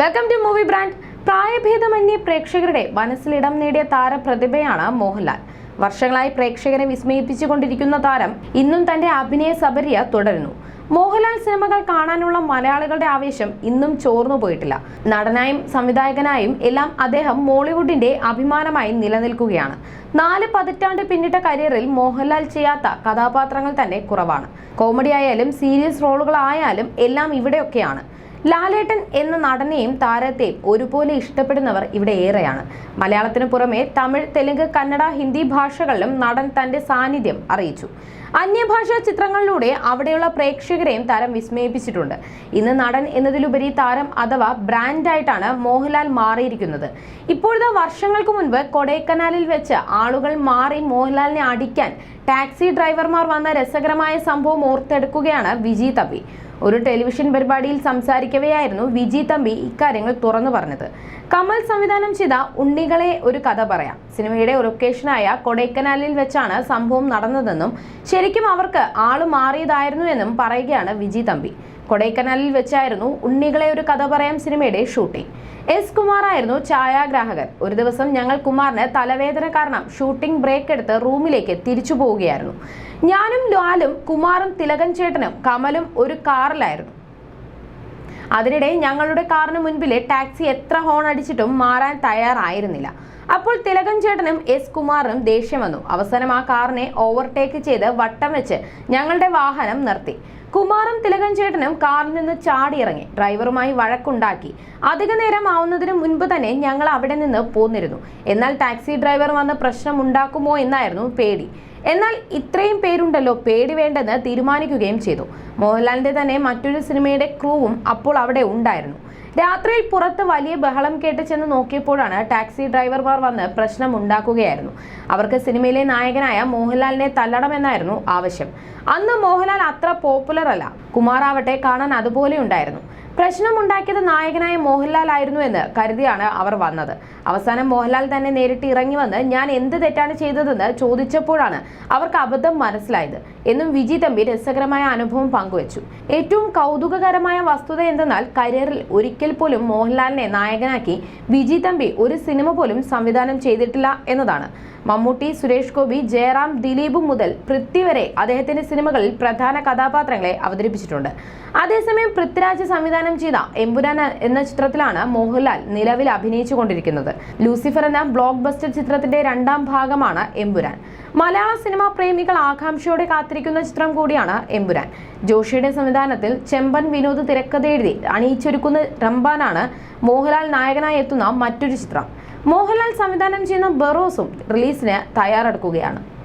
Welcome to movie brand പ്രായഭേദമന്യേ പ്രേക്ഷകരുടെ മനസ്സിലിടം നേടിയ താരപ്രതിഭയാണ് മോഹൻലാൽ. വർഷങ്ങളായി പ്രേക്ഷകരെ വിസ്മയിപ്പിച്ചുകൊണ്ടിരിക്കുന്ന താരം ഇന്നും തന്റെ അഭിനയ സബരിയ തുടരുന്നു. മോഹൻലാൽ സിനിമകൾ കാണാനുള്ള മലയാളികളുടെ ആവേശം ഇന്നും ചോർന്നു പോയിട്ടില്ല. നടനായും സംവിധായകനായും എല്ലാം അദ്ദേഹം മോളിവുഡിന്റെ അഭിമാനമായി നിലനിൽക്കുകയാണ്. നാല് പതിറ്റാണ്ട് പിന്നിട്ട കരിയറിൽ മോഹൻലാൽ ചെയ്യാത്ത കഥാപാത്രങ്ങൾ തന്നെ കുറവാണ്. കോമഡി ആയാലും സീരിയസ് റോളുകളായാലും എല്ലാം ഇവിടെയൊക്കെയാണ്. ലാലേട്ടൻ എന്ന നടനെയും താരത്തെയും ഒരുപോലെ ഇഷ്ടപ്പെടുന്നവർ ഇവിടെ ഏറെയാണ്. മലയാളത്തിനു പുറമെ തമിഴ് തെലുങ്ക് കന്നഡ ഹിന്ദി ഭാഷകളിലും നടൻ തന്റെ സാന്നിധ്യം അറിയിച്ചു. അന്യഭാഷാ ചിത്രങ്ങളിലൂടെ അവിടെയുള്ള പ്രേക്ഷകരെയും താരം വിസ്മയിപ്പിച്ചിട്ടുണ്ട്. ഇന്ന് നടൻ എന്നതിലുപരി താരം അഥവാ ബ്രാൻഡായിട്ടാണ് മോഹൻലാൽ മാറിയിരിക്കുന്നത്. ഇപ്പോഴത്തെ വർഷങ്ങൾക്ക് മുൻപ് കൊടൈക്കനാലിൽ വെച്ച് ആളുകൾ മാറി മോഹൻലാലിനെ അടിക്കാൻ ടാക്സി ഡ്രൈവർമാർ വന്ന രസകരമായ സംഭവം ഓർത്തെടുക്കുകയാണ് വിജി തമ്പി. ഒരു ടെലിവിഷൻ പരിപാടിയിൽ സംസാരിക്കവെയായിരുന്നു വിജി തമ്പി ഇക്കാര്യങ്ങൾ തുറന്നു പറഞ്ഞത്. കമൽ സംവിധാനം ചെയ്ത ഉണ്ണികളെ ഒരു കഥ പറയാം. സിനിമയുടെ ലൊക്കേഷനായ കൊടൈക്കനാലിൽ വെച്ചാണ് സംഭവം നടന്നതെന്നും ശരിക്കും അവർക്ക് ആൾ മാറിയതായിരുന്നു എന്നും പറയുകയാണ് വിജി തമ്പി. കൊടൈക്കനാലിൽ വെച്ചായിരുന്നു ഉണ്ണികളെ ഒരു കഥ പറയാം സിനിമയുടെ ഷൂട്ടിംഗ്. എസ് കുമാറായിരുന്നു ഛായാഗ്രാഹകൻ. ഒരു ദിവസം ഞങ്ങൾ കുമാറിന് തലവേദന കാരണം ഷൂട്ടിംഗ് ബ്രേക്ക് എടുത്ത് റൂമിലേക്ക് തിരിച്ചു പോവുകയായിരുന്നു. ഞാനും ലാലും കുമാറും തിലകൻ ചേട്ടനും കമലും ഒരു കാറിലായിരുന്നു. അതിനിടെ ഞങ്ങളുടെ കാറിന് മുൻപിലെ ടാക്സി എത്ര ഹോൺ അടിച്ചിട്ടും മാറാൻ തയ്യാറായിരുന്നില്ല. അപ്പോൾ തിലകൻ ചേട്ടനും എസ് കുമാറിനും ദേഷ്യം വന്നു. അവസാനം ആ കാറിനെ ഓവർടേക്ക് ചെയ്ത് വട്ടം വെച്ച് ഞങ്ങളുടെ വാഹനം നിർത്തി. കുമാറും തിലകൻ ചേട്ടനും കാറിൽ നിന്ന് ചാടിയിറങ്ങി. ഡ്രൈവറുമായി വഴക്കുണ്ടാക്കി. അധിക നേരം ആവുന്നതിന് മുൻപ് തന്നെ ഞങ്ങൾ അവിടെ നിന്ന് പോന്നിരുന്നു. എന്നാൽ ടാക്സി ഡ്രൈവർ വന്ന് പ്രശ്നം ഉണ്ടാക്കുമോ എന്നായിരുന്നു പേടി. എന്നാൽ ഇത്രയും പേരുണ്ടല്ലോ പേടി വേണ്ടെന്ന് തീരുമാനിക്കുകയും ചെയ്തു. മോഹൻലാലിന്റെ തന്നെ മറ്റൊരു സിനിമയുടെ ക്രൂവും അപ്പോൾ അവിടെ ഉണ്ടായിരുന്നു. രാത്രിയിൽ പുറത്ത് വലിയ ബഹളം കേട്ട് ചെന്ന് നോക്കിയപ്പോഴാണ് ടാക്സി ഡ്രൈവർമാർ വന്ന് പ്രശ്നം ഉണ്ടാക്കുകയായിരുന്നു. അവർക്ക് സിനിമയിലെ നായകനായ മോഹൻലാലിനെ തല്ലണമെന്നായിരുന്നു ആവശ്യം. അന്ന് മോഹൻലാൽ അത്ര പോപ്പുലർ അല്ല കുമാറാവട്ടെ കാണാൻ അതുപോലെ ഉണ്ടായിരുന്നു. പ്രശ്നമുണ്ടാക്കിയത് നായകനായ മോഹൻലാൽ ആയിരുന്നു എന്ന് കരുതിയാണ് അവർ വന്നത്. അവസാനം മോഹൻലാൽ തന്നെ നേരിട്ട് ഇറങ്ങി വന്ന് ഞാൻ എന്ത് തെറ്റാണ് ചെയ്തതെന്ന് ചോദിച്ചപ്പോഴാണ് അവർക്ക് അബദ്ധം മനസ്സിലായത്. എന്നും വിജി തമ്പി രസകരമായ അനുഭവം പങ്കുവച്ചു. ഏറ്റവും കൗതുകകരമായ വസ്തുത എന്തെന്നാൽ കരിയറിൽ ഒരിക്കൽ പോലും മോഹൻലാലിനെ നായകനാക്കി വിജി തമ്പി ഒരു സിനിമ പോലും സംവിധാനം ചെയ്തിട്ടില്ല എന്നതാണ്. മമ്മൂട്ടി സുരേഷ് ഗോപി ജയറാം ദിലീപ് മുതൽ പൃഥ്വി വരെ അദ്ദേഹത്തിന്റെ സിനിമകളിൽ പ്രധാന കഥാപാത്രങ്ങളെ അവതരിപ്പിച്ചിട്ടുണ്ട്. അതേസമയം പൃഥ്വിരാജ് സംവിധാനം ചെയ്ത എമ്പുരാൻ എന്ന ചിത്രത്തിലാണ് മോഹൻലാൽ നിലവിൽ അഭിനയിച്ചു കൊണ്ടിരിക്കുന്നത് ലൂസിഫർ എന്ന ബ്ലോക്ക് ബസ്റ്റർ ചിത്രത്തിന്റെ രണ്ടാം ഭാഗമാണ് എമ്പുരാൻ. മലയാള സിനിമാ പ്രേമികൾ ആകാംക്ഷയോടെ കാത്തിരിക്കുന്ന ചിത്രം കൂടിയാണ് എമ്പുരാൻ. ജോഷിയുടെ സംവിധാനത്തിൽ ചെമ്പൻ വിനോദ് തിരക്കഥ എഴുതി അണിയിച്ചൊരുക്കുന്ന റംബാനാണ് മോഹൻലാൽ നായകനായി എത്തുന്ന മറ്റൊരു ചിത്രം. മോഹൻലാൽ സംവിധാനം ചെയ്യുന്ന ബറോസും റിലീസിന് തയ്യാറെടുക്കുകയാണ്.